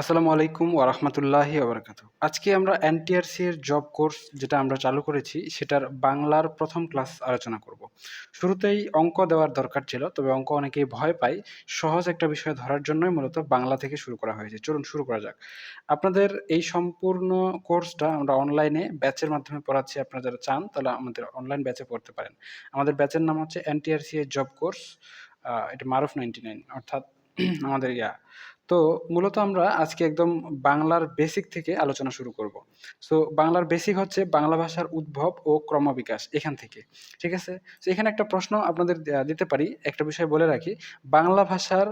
আসসালামু আলাইকুম ওরহমতুল্লাহি ওবরাকাত আজকে আমরা এনটিআরসি এর জব কোর্স যেটা আমরা চালু করেছি, সেটার বাংলার প্রথম ক্লাস আলোচনা করব। শুরুতেই অঙ্ক দেওয়ার দরকার ছিল, তবে অঙ্ক অনেকেই ভয় পায়। সহজ একটা বিষয় ধরার জন্যই মূলত বাংলা থেকে শুরু করা হয়েছে। চলুন শুরু করা যাক। আপনাদের এই সম্পূর্ণ কোর্সটা আমরা অনলাইনে ব্যাচের মাধ্যমে পড়াচ্ছি। আপনারা যারা চান, তাহলে আমাদের অনলাইন ব্যাচে পড়তে পারেন। আমাদের ব্যাচের নাম হচ্ছে এনটিআরসি এর জব কোর্স এটা মারুফ নাইনটি নাইন অর্থাৎ আমাদের ইয়া। তো মূলত আমরা আজকে একদম বাংলার বেসিক থেকে আলোচনা শুরু করব। সো বাংলার বেসিক হচ্ছে বাংলা ভাষার উদ্ভব ও ক্রমবিকাশ এখান থেকে। ঠিক আছে? তো এখানে একটা প্রশ্ন আপনাদের দিতে পারি, একটা বিষয় বলে রাখি। বাংলা ভাষার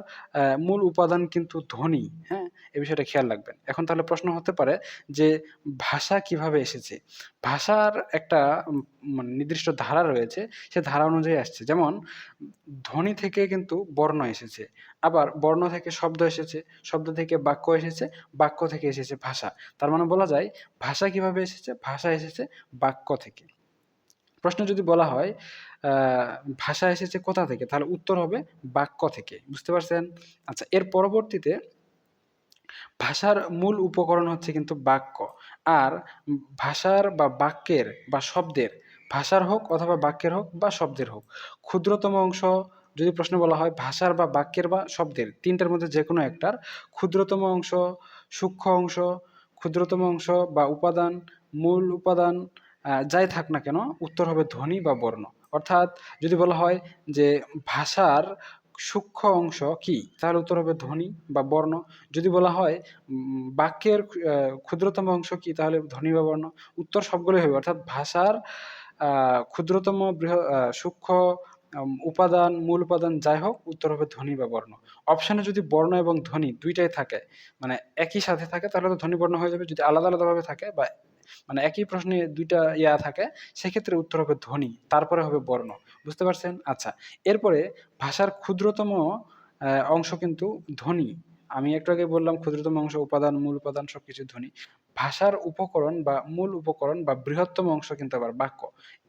মূল উপাদান কিন্তু ধ্বনি হ্যাঁ? এই বিষয়টা খেয়াল রাখবেন। এখন তাহলে প্রশ্ন হতে পারে যে ভাষা কীভাবে এসেছে? ভাষার একটা মানে নির্দিষ্ট ধারা রয়েছে, সে ধারা অনুযায়ী আসছে। যেমন, ধ্বনি থেকে কিন্তু বর্ণ এসেছে। আবার বর্ণ থেকে শব্দ এসেছে, শব্দ থেকে বাক্য এসেছে, বাক্য থেকে এসেছে ভাষা। তার মানে বলা যায়, ভাষা কীভাবে এসেছে? ভাষা এসেছে বাক্য থেকে। প্রশ্ন যদি বলা হয় ভাষা এসেছে কোথা থেকে? তাহলে উত্তর হবে বাক্য থেকে। বুঝতে পারছেন? আচ্ছা এর পরবর্তীতে ভাষার মূল উপকরণ হচ্ছে কিন্তু বাক্য। আর ভাষার বা বাক্যের বা শব্দের, ভাষার হোক অথবা বাক্যের হোক বা শব্দের হোক, ক্ষুদ্রতম অংশ যদি প্রশ্ন বলা হয় ভাষার বা বাক্যের বা শব্দের, তিনটার মধ্যে যে কোনো একটার, ক্ষুদ্রতম অংশ, সূক্ষ্ম অংশ, ক্ষুদ্রতম অংশ বা উপাদান, মূল উপাদান যাই থাক না কেন, উত্তর হবে ধ্বনি বা বর্ণ। অর্থাৎ যদি বলা হয় যে ভাষার সূক্ষ্ম অংশ কি, তাহলে উত্তর হবে ধ্বনি বা বর্ণ। যদি বলা হয় বাক্যের ক্ষুদ্রতম অংশ কি, তাহলে ধ্বনি বা বর্ণ। উত্তর সবগুলোই হবে। অর্থাৎ ভাষার ক্ষুদ্রতম বৃহ সূক্ষ্ম উপাদান, মূল উপাদান যাই হোক, উত্তর হবে ধ্বনি বা বর্ণ। অপশানে যদি বর্ণ এবং ধ্বনি দুইটাই থাকে মানে একই সাথে থাকে, তাহলে তো ধ্বনি বর্ণ হয়ে যাবে। যদি আলাদা আলাদাভাবে থাকে বা মানে একই প্রশ্নে দুইটা ইয়া থাকে, সেক্ষেত্রে উত্তর হবে ধ্বনি, তারপরে হবে বর্ণ। বুঝতে পারছেন? আচ্ছা এরপরে ভাষার ক্ষুদ্রতম অংশ কিন্তু ধ্বনি। আমি একটু আগে বললাম ক্ষুদ্রতম অংশ, উপাদান, মূল উপাদান, সবকিছু ধ্বনি। ভাষার উপকরণ বা মূল উপকরণ বা বৃহত্তম অংশ কিন্তু আবার বাক্য।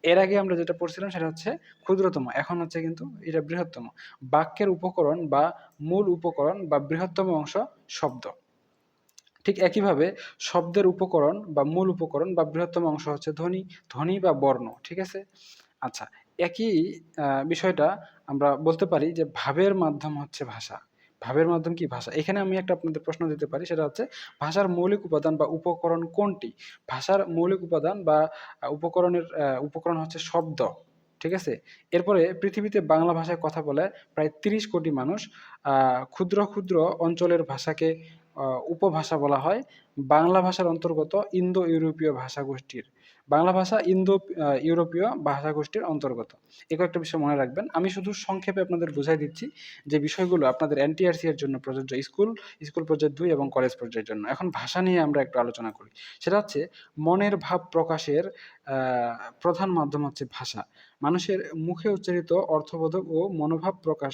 এর আগে আমরা যেটা পড়ছিলাম সেটা হচ্ছে ক্ষুদ্রতম, এখন হচ্ছে কিন্তু এটা বৃহত্তম। বাক্যের উপকরণ বা মূল উপকরণ বা বৃহত্তম অংশ শব্দ। ঠিক একইভাবে শব্দের উপকরণ বা মূল উপকরণ বা বৃহত্তম অংশ হচ্ছে ধ্বনি ধ্বনি বা বর্ণ, ঠিক আছে? আচ্ছা একই বিষয়টা আমরা বলতে পারি যে ভাবের মাধ্যম হচ্ছে ভাষা। ভাবের মাধ্যম কি ভাষা? এখানে আমি একটা আপনাদের প্রশ্ন দিতে পারি, সেটা হচ্ছে ভাষার মৌলিক উপাদান বা উপকরণ কোনটি? ভাষার মৌলিক উপাদান বা উপকরণের উপকরণ হচ্ছে শব্দ, ঠিক আছে? এরপরে পৃথিবীতে বাংলা ভাষায় কথা বলে প্রায় তিরিশ কোটি মানুষ ক্ষুদ্র ক্ষুদ্র অঞ্চলের ভাষাকে উপভাষা বলা হয়। বাংলা ভাষার অন্তর্গত ইন্দো ইউরোপীয় ভাষা গোষ্ঠীর বাংলা ভাষা ইন্দো ইউরোপীয় ভাষাগোষ্ঠীর অন্তর্গত। এ কয়েকটা বিষয় মনে রাখবেন। আমি শুধু সংক্ষেপে আপনাদের বুঝাই দিচ্ছি যে বিষয়গুলো আপনাদের এনটিআরসি এর জন্য প্রযোজ্য স্কুল স্কুল পর্যায়ে দুই এবং কলেজ পর্যায়ের জন্য। এখন ভাষা নিয়ে আমরা একটু আলোচনা করি। সেটা হচ্ছে মনের ভাব প্রকাশের প্রধান মাধ্যম হচ্ছে ভাষা। মানুষের মুখে উচ্চারিত অর্থবোধক ও মনোভাব প্রকাশ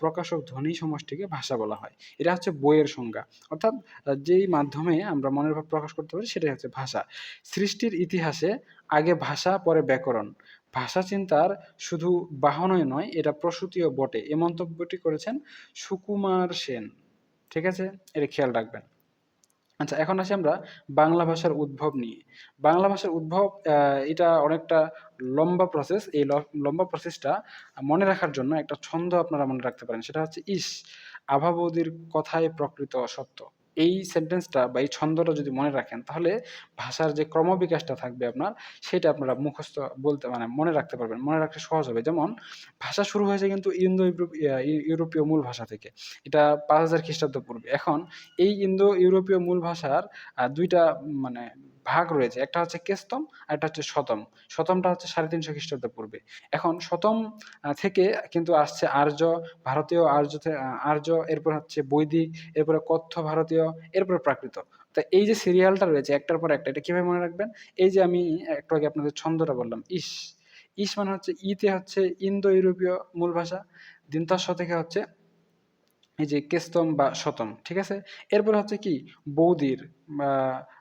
প্রকাশক ধ্বনি সমষ্টিকে ভাষা বলা হয়। এটা হচ্ছে বইয়ের সংজ্ঞা। অর্থাৎ যেই মাধ্যমে আমরা মনের ভাব প্রকাশ করতে পারি সেটাই হচ্ছে ভাষা। সৃষ্টির ইতিহাসে আগে ভাষা, পরে ব্যাকরণ। ভাষা চিন্তার শুধু বাহনই নয়, এটা প্রসূতিও বটে। এ মন্তব্যটি করেছেন সুকুমার সেন। ঠিক আছে? এটা খেয়াল রাখবেন। আচ্ছা এখন আসি আমরা বাংলা ভাষার উদ্ভব নিয়ে। বাংলা ভাষার উদ্ভব এটা অনেকটা লম্বা প্রসেস এই লম্বা প্রসেসটা মনে রাখার জন্য একটা ছন্দ আপনারা মনে রাখতে পারেন, সেটা হচ্ছে ইস, আভাবদীর কথায় প্রকৃত সত্য এই সেন্টেন্সটা বা এই ছন্দটা যদি মনে রাখেন, তাহলে ভাষার যে ক্রমবিকাশটা থাকবে আপনার, সেটা আপনারা মুখস্থ বলতে মানে মনে রাখতে পারবেন। মনে রাখতে সহজ হবে। যেমন, ভাষা শুরু হয়েছে কিন্তু ইন্দো ইউরোপ- ইউরোপীয় মূল ভাষা থেকে। এটা পাঁচ হাজার খ্রিস্টাব্দ পূর্বে। এখন এই ইন্দো ইউরোপীয় মূল ভাষার দুইটা মানে ভাগ রয়েছে, একটা হচ্ছে কেস্তম আর একটা হচ্ছে শতম। শতমটা হচ্ছে সাড়ে তিনশো খ্রিস্টাব্দ পূর্বে। এখন শতম থেকে কিন্তু আসছে আর্য, ভারতীয় আর্য আর্য, এরপর হচ্ছে বৈদিক, এরপরে কথ্য ভারতীয়, এরপরে প্রাকৃত। তা এই যে সিরিয়ালটা রয়েছে একটার পর একটা, এটা কীভাবে মনে রাখবেন? এই যে আমি একটু আগে আপনাদের ছন্দটা বললাম, ইস। ইস মানে হচ্ছে ইতে হচ্ছে ইন্দো ইউরোপীয় মূল ভাষা দিনতাস্য থেকে হচ্ছে এই যে কেস্তম বা শতম, ঠিক আছে? এরপরে হচ্ছে কি? বৌদির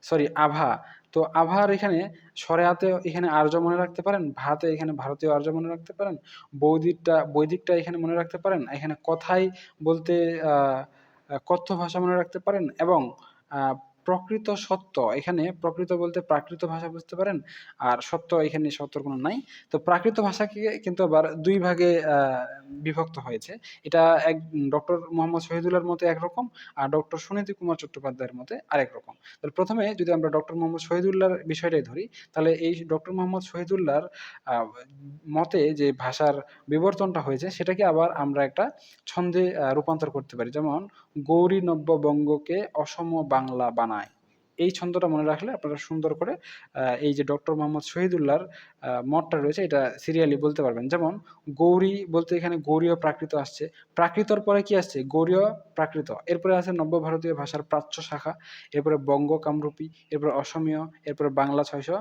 সরি আভা। তো আবার এখানে সরেয়াতে এখানে আর্য মনে রাখতে পারেন, ভারতে এখানে ভারতীয় আর্য মনে রাখতে পারেন, বৌদিকটা, বৈদিকটা এখানে মনে রাখতে পারেন, এখানে কথাই বলতে কথ্য ভাষা মনে রাখতে পারেন এবং প্রকৃত সত্য, এখানে প্রকৃত বলতে প্রাকৃত ভাষা বুঝতে পারেন, আর সত্য এখানে সত্যর কোনো নাই। তো প্রাকৃত ভাষাকে কিন্তু আবার দুই ভাগে বিভক্ত হয়েছে। এটা এক, ডক্টর মোহাম্মদ শহীদুল্লাহর মতে একরকম, আর ডক্টর সুনীতি কুমার চট্টোপাধ্যায়ের মতে আরেক রকম। তাহলে প্রথমে যদি আমরা ডক্টর মোহাম্মদ শহীদুল্লাহর বিষয়টাই ধরি, তাহলে এই ডক্টর মোহাম্মদ শহীদুল্লাহর মতে যে ভাষার বিবর্তনটা হয়েছে, সেটাকে আবার আমরা একটা ছন্দে রূপান্তর করতে পারি। যেমন গৌরী নব্যবঙ্গকে অসম বাংলা বানায়। এই ছন্দটা মনে রাখলে আপনারা সুন্দর করে এই যে ডক্টর মোহাম্মদ শহীদুল্লাহর মতটা রয়েছে, এটা সিরিয়ালি বলতে পারবেন। যেমন গৌরী বলতে এখানে গৌরীয় প্রাকৃত আসছে। প্রাকৃতর পরে কি আসছে? গৌরীয় প্রাকৃত। এরপরে আছে নব্য ভারতীয় ভাষার প্রাচ্য শাখা, এরপরে বঙ্গ কামরূপী এরপরে অসমীয়, এরপরে বাংলা ছয়শো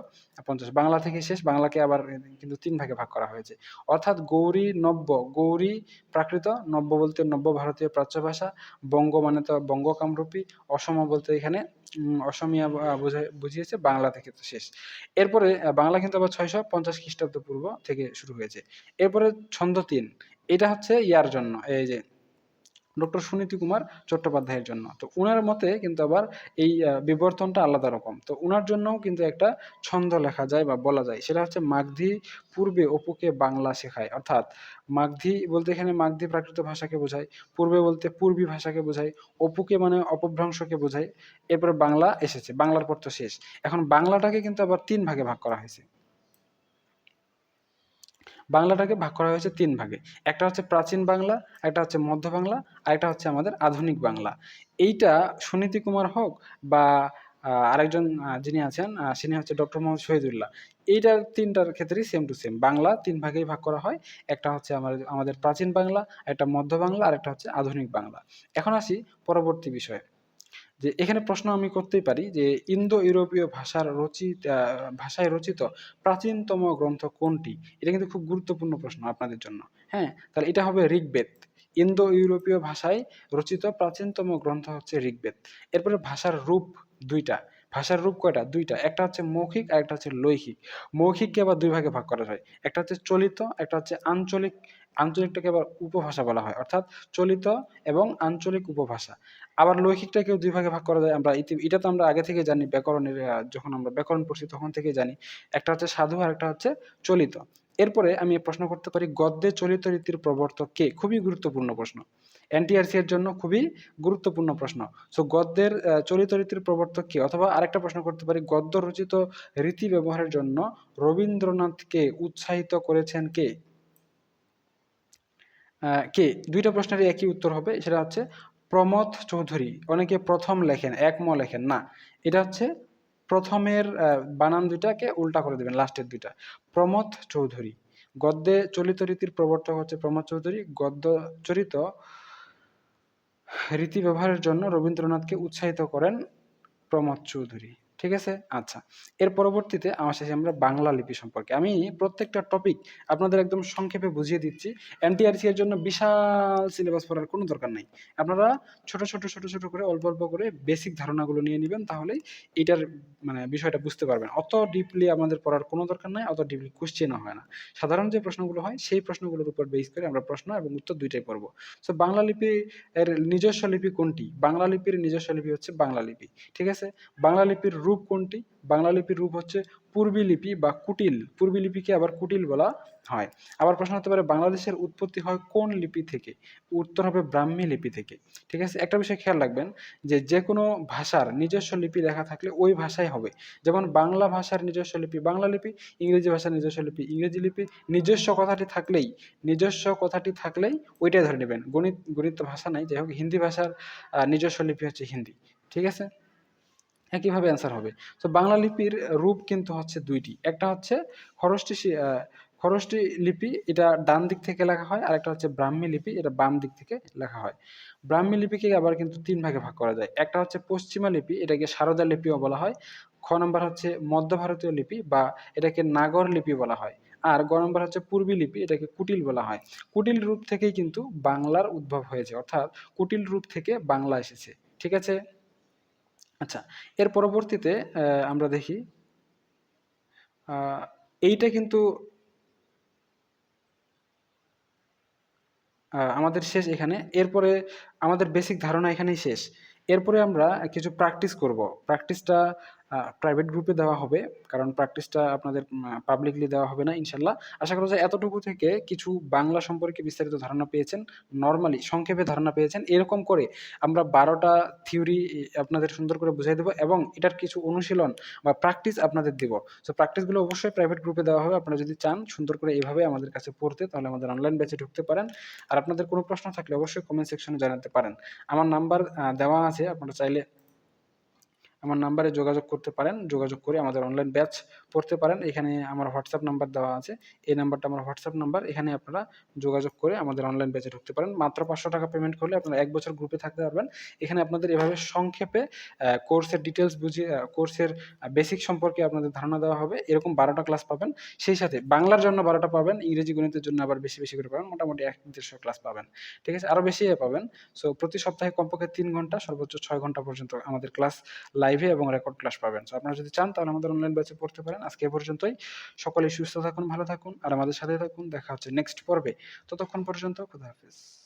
পঞ্চাশ। বাংলা থেকে শেষ, বাংলাকে আবার কিন্তু তিন ভাগে ভাগ করা হয়েছে। অর্থাৎ গৌরী নব্য, গৌরী প্রাকৃত, নব্য বলতে নব্য ভারতীয় প্রাচ্য ভাষা, বঙ্গ মানে তো বঙ্গ কামরূপী অসম বলতে এখানে অসমিয়া বুঝিয়েছে, বাংলা থেকে তো শেষ। এরপরে বাংলা কিন্তু আবার ছয়শো পঞ্চাশ খ্রিস্টাব্দ পূর্ব থেকে শুরু হয়েছে। এরপরে ছন্দ তিন, এটা হচ্ছে ইয়ার জন্য, এই যে ডক্টর সুনীতি কুমার চট্টোপাধ্যায়ের জন্য। তো উনার মতে কিন্তু আবার এই বিবর্তনটা আলাদা রকম। তো উনার জন্যও কিন্তু একটা ছন্দ লেখা যায় বা বলা যায়। সেটা হচ্ছে মাগধী পূর্বে অপুকে বাংলা শেখায়। অর্থাৎ মাগধী বলতে এখানে মাগধী প্রাকৃত ভাষাকে বোঝায়, পূর্বে বলতে পূর্বী ভাষাকে বোঝায়, অপুকে মানে অপভ্রংশকে বোঝায়। এরপরে বাংলা এসেছে, বাংলার পর তো শেষ। এখন বাংলাটাকে কিন্তু আবার তিন ভাগে ভাগ করা হয়েছে। বাংলাটাকে ভাগ করা হয়েছে তিন ভাগে। একটা হচ্ছে প্রাচীন বাংলা, একটা হচ্ছে মধ্য বাংলা, আর একটা হচ্ছে আমাদের আধুনিক বাংলা। এইটা সুনীতি কুমার হোক বা আরেকজন যিনি আছেন তিনি হচ্ছে ডক্টর মোহাম্মদ শহীদুল্লাহ। এইটার তিনটার ক্ষেত্রেই সেম টু সেম বাংলা তিন ভাগেই ভাগ করা হয়। একটা হচ্ছে আমাদের আমাদের প্রাচীন বাংলা, একটা মধ্য বাংলা, আর একটা হচ্ছে আধুনিক বাংলা। এখন আসি পরবর্তী বিষয়ে। যে এখানে প্রশ্ন আমি করতেই পারি যে ইন্দো ইউরোপীয় ভাষার রচিত ভাষায় রচিত প্রাচীনতম গ্রন্থ কোনটি? এটা কিন্তু খুব গুরুত্বপূর্ণ প্রশ্ন আপনাদের জন্য। হ্যাঁ তাহলে এটা হবে ঋগ্বেদ। ইন্দো ইউরোপীয় ভাষায় রচিত প্রাচীনতম গ্রন্থ হচ্ছে ঋগ্বেদ। এরপরে ভাষার রূপ দুইটা। ভাষার রূপ কয়টা? দুইটা। একটা হচ্ছে মৌখিক আর একটা হচ্ছে লৈখিক মৌখিককে আবার দুই ভাগে ভাগ করা হয় একটা হচ্ছে চলিত, একটা হচ্ছে আঞ্চলিক। আঞ্চলিকটাকে আবার উপভাষা বলা হয়, অর্থাৎ চলিত এবং আঞ্চলিক উপভাষা। আবার লৈখিকটাকেও দুই ভাগে ভাগ করা যায়। আমরা ইতি এটা তো আমরা আগে থেকে জানি, ব্যাকরণের যখন আমরা ব্যাকরণ পড়ছি তখন থেকে জানি। একটা হচ্ছে সাধু আর একটা হচ্ছে চলিত। এরপরে আমি প্রশ্ন করতে পারি, গদ্যে চলিত রীতির প্রবর্তক কে? খুবই গুরুত্বপূর্ণ প্রশ্ন। এনটিআরসি এর জন্য খুবই গুরুত্বপূর্ণ প্রশ্ন। সো গদ্যের চলিত রীতির প্রবর্তক কে? অথবা আরেকটা প্রশ্ন করতে পারি গদ্য রচিত রীতি ব্যবহারের জন্য রবীন্দ্রনাথকে উৎসাহিত করেছেন কে? কে? দুইটা প্রশ্নেরই একই উত্তর হবে, সেটা হচ্ছে প্রমথ চৌধুরী। অনেকে প্রথম লেখেন একম লেখেন। না, এটা হচ্ছে প্রথমের বানান দুইটাকে উল্টা করে দেবেন, লাস্টের দুইটা। প্রমথ চৌধুরী। গদ্যে চলিত রীতির প্রবর্তক হচ্ছে প্রমথ চৌধুরী। গদ্য চরিত রীতি ব্যবহারের জন্য রবীন্দ্রনাথকে উৎসাহিত করেন প্রমোদ চৌধুরী। ঠিক আছে? আচ্ছা। এর পরবর্তীতে আমার শেষে আমরা বাংলা লিপি সম্পর্কে। আমি প্রত্যেকটা টপিক আপনাদের একদম সংক্ষেপে বুঝিয়ে দিচ্ছি। এনটিআরসি এর জন্য বিশাল সিলেবাস পড়ার কোনো দরকার নাই। আপনারা ছোট ছোট ছোট ছোট করে, অল্প অল্প করে বেসিক ধারণাগুলো নিয়ে নেবেন, তাহলেই এটার মানে বিষয়টা বুঝতে পারবেন। অত ডিপলি আমাদের পড়ার কোনো দরকার নাই, অত ডিপলি কোশ্চেনও হয় না। সাধারণ যে প্রশ্নগুলো হয়, সেই প্রশ্নগুলোর উপর বেস করে আমরা প্রশ্ন এবং উত্তর দুইটাই পড়ব। সো বাংলা লিপি এর নিজস্ব লিপি কোনটি? বাংলা লিপির নিজস্ব লিপি হচ্ছে বাংলা লিপি। ঠিক আছে? বাংলা লিপির রূপ কোনটি? বাংলা লিপির রূপ হচ্ছে পূর্বী লিপি বা কুটিল। পূর্বী লিপিকে আবার কুটিল বলা হয়। আবার প্রশ্ন হতে পারে, বাংলাদেশের উৎপত্তি হয় কোন লিপি থেকে? উত্তর হবে ব্রাহ্মী লিপি থেকে। ঠিক আছে? একটা বিষয় খেয়াল রাখবেন যে যে কোনো ভাষার নিজস্ব লিপি লেখা থাকলে ওই ভাষাই হবে। যেমন বাংলা ভাষার নিজস্ব লিপি বাংলা লিপি, ইংরেজি ভাষার নিজস্ব লিপি ইংরেজি লিপি, নিজস্ব কথাটি থাকলেই, নিজস্ব কথাটি থাকলেই ওইটাই ধরে নেবেন। গণিত গণিত ভাষা নাই। যাই হোক, হিন্দি ভাষার নিজস্ব লিপি হচ্ছে হিন্দি। ঠিক আছে? একইভাবে অ্যান্সার হবে। তো বাংলা লিপির রূপ কিন্তু হচ্ছে দুইটি। একটা হচ্ছে খরষ্টি খরষ্টি লিপি, এটা ডান দিক থেকে লেখা হয় আর একটা হচ্ছে ব্রাহ্মী লিপি, এটা বাম দিক থেকে লেখা হয়। ব্রাহ্মী লিপিকে আবার কিন্তু তিন ভাগে ভাগ করা যায়। একটা হচ্ছে পশ্চিমা লিপি, এটাকে সারদা লিপিও বলা হয়। খ নম্বর হচ্ছে মধ্য ভারতীয় লিপি বা এটাকে নাগর লিপি বলা হয়। আর গ নম্বর হচ্ছে পূর্বী লিপি, এটাকে কুটিল বলা হয়। কুটিল রূপ থেকেই কিন্তু বাংলার উদ্ভব হয়েছে, অর্থাৎ কুটিল রূপ থেকে বাংলা এসেছে। ঠিক আছে? আচ্ছা এর পরবর্তীতে আমরা দেখি এইটা কিন্তু আমাদের শেষ এখানে, এরপরে আমাদের বেসিক ধারণা এখানেই শেষ। এরপরে আমরা কিছু প্র্যাকটিস করব। প্র্যাকটিসটা প্রাইভেট গ্রুপে দেওয়া হবে, কারণ প্র্যাকটিসটা আপনাদের পাবলিকলি দেওয়া হবে না, ইনশাল্লাহ। আশা করা যায় এতটুকু থেকে কিছু বাংলা সম্পর্কে বিস্তারিত ধারণা পেয়েছেন নর্মালি সংক্ষেপে ধারণা পেয়েছেন, এরকম করে আমরা বারোটা থিওরি আপনাদের সুন্দর করে বুঝাই দেবো এবং এটার কিছু অনুশীলন বা প্র্যাকটিস আপনাদের দিব। সো প্র্যাকটিসগুলো অবশ্যই প্রাইভেট গ্রুপে দেওয়া হবে, আপনারা যদি চান সুন্দর করে এভাবে আমাদের কাছে পড়তে, তাহলে আমাদের অনলাইন ব্যাচে ঢুকতে পারেন। আর আপনাদের কোনো প্রশ্ন থাকলে অবশ্যই কমেন্ট সেকশনে জানাতে পারেন। আমার নাম্বার দেওয়া আছে, আপনারা চাইলে আমার নাম্বারে যোগাযোগ করতে পারেন, যোগাযোগ করে আমাদের অনলাইন ব্যাচ পড়তে পারেন। এখানে আমার হোয়াটসঅ্যাপ নাম্বার দেওয়া আছে। এই নাম্বারটা আমার হোয়াটসঅ্যাপ নাম্বার এখানে আপনারা যোগাযোগ করে আমাদের অনলাইন ব্যাচে ঢুকতে পারেন। মাত্র পাঁচশো টাকা পেমেন্ট করলে আপনারা এক বছর গ্রুপে থাকতে পারবেন। এখানে আপনাদের এভাবে সংক্ষেপে কোর্সের ডিটেলস বুঝিয়ে কোর্সের বেসিক সম্পর্কে আপনাদের ধারণা দেওয়া হবে। এরকম বারোটা ক্লাস পাবেন। সেই সাথে বাংলার জন্য বারোটা পাবেন, ইংরেজি গণিতের জন্য আবার বেশি বেশি করে পাবেন। মোটামুটি এক দেড়শো ক্লাস পাবেন। ঠিক আছে? আরও বেশি পাবেন। সো প্রতি সপ্তাহে কমপক্ষে তিন ঘণ্টা, সর্বোচ্চ ছয় ঘণ্টা পর্যন্ত আমাদের ক্লাস লাইভে এবং রেকর্ড ক্লাস পাবেন। সো আপনারা যদি চান, তাহলে আমাদের অনলাইন ব্যাচে পড়তে পারেন। আজকে এ পর্যন্তই। সকলেই সুস্থ থাকুন, ভালো থাকুন, আর আমাদের সাথে থাকুন। দেখা হচ্ছে নেক্সট পর্বে। ততক্ষণ পর্যন্ত, খুদা হাফিজ।